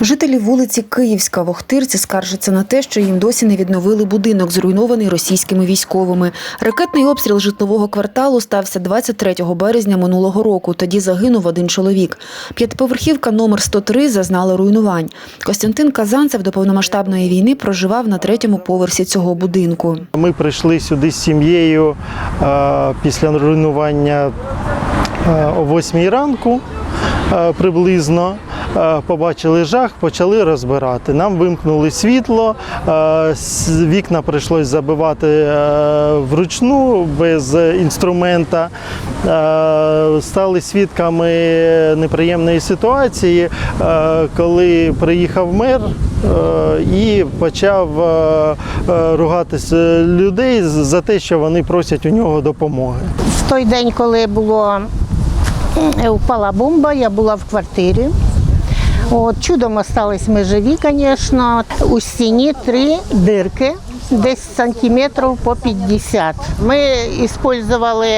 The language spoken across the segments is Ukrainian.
Жителі вулиці Київська в Охтирці скаржаться на те, що їм досі не відновили будинок, зруйнований російськими військовими. Ракетний обстріл житлового кварталу стався 23 березня минулого року. Тоді загинув один чоловік. П'ятиповерхівка номер 103 зазнала руйнувань. Костянтин Казанцев до повномасштабної війни проживав на третьому поверсі цього будинку. Ми прийшли сюди з сім'єю е, після руйнування е, о 8 ранку е, приблизно. Е, Побачили жах, почали розбирати. Нам вимкнули світло, е, вікна прийшлось забивати е, вручну без інструмента. Стали свідками неприємної ситуації, коли приїхав мер і почав ругатися людей за те, що вони просять у нього допомоги. В той день, коли було впала бомба, я була в квартирі. От, чудом остались ми живі, звісно. У стіні три дирки, десь сантиметрів по 50. Ми використовували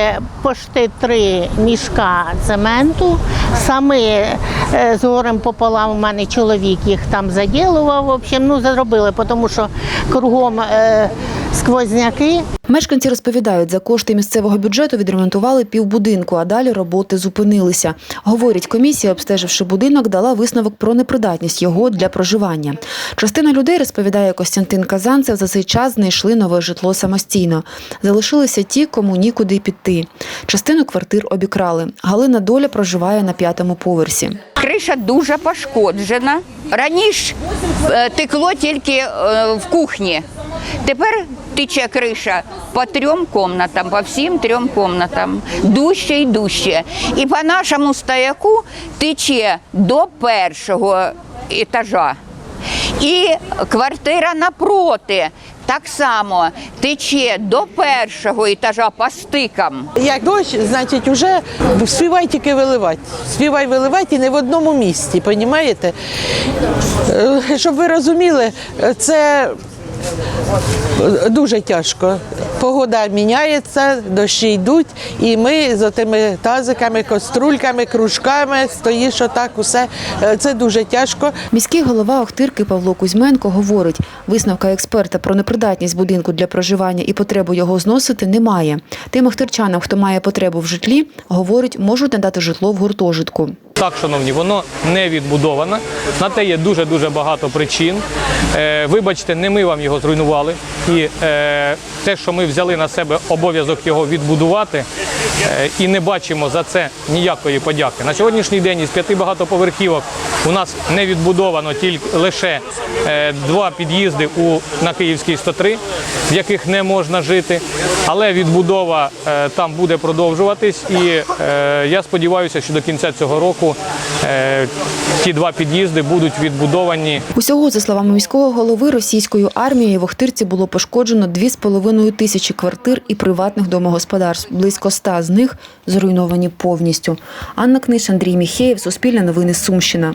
почти три мішка цементу. Саме е, з горем пополам у мене чоловік їх там заділував. В общем, ну, заробили, тому що кругом е, сквозняки. Мешканці розповідають, за кошти місцевого бюджету відремонтували півбудинку, а далі роботи зупинилися. Говорять, комісія, обстеживши будинок, дала висновок про непридатність його для проживання. Частина людей, розповідає Костянтин Казанцев, за цей час знайшли нове житло самостійно. Залишилися ті, кому нікуди піти. Частину квартир обікрали. Галина Доля проживає на п'ятому поверсі. Криша дуже пошкоджена. Раніше е, текло тільки е, в кухні. Тепер тече криша по трьом кімнатам, по всім трьом кімнатам. Дужче і дужче. І по нашому стояку тече до першого етажа. І квартира напроти так само тече до першого етажа по стикам. Як дощ, значить, вже співай тільки виливати. Співай виливати і не в одному місці, понімаєте? Е, Щоб ви розуміли, це дуже тяжко. Погода міняється, дощі йдуть, і ми з тими тазиками, каструльками, кружками стоїш отак, усе. Е, Це дуже тяжко. Міський голова Охтирки Павло Кузьменко говорить, висновка експерта про непридатність будинку для проживання і потребу його зносити немає. Тим охтирчанам, хто має потребу в житлі, говорить, можуть надати житло в гуртожитку. Так, шановні, воно не відбудоване. На те є дуже дуже багато причин. Е, вибачте, не ми вам його зруйнували. І е, те, що ми взяли на себе обов'язок його відбудувати, і не бачимо за це ніякої подяки. На сьогоднішній день із п'яти багатоповерхівок у нас не відбудовано тільки лише е, два під'їзди у на Київській 103, в яких не можна жити. Але відбудова е, там буде продовжуватись, і е, я сподіваюся, що до кінця цього року е, ті два під'їзди будуть відбудовані Усього, за словами міського голови, російською армією в Охтирці було пошкоджено 2,5 тисячі квартир і приватних домогосподарств. Близько ста з них зруйновані повністю. Анна Книш, Андрій Міхеєв, Суспільне новини Сумщина.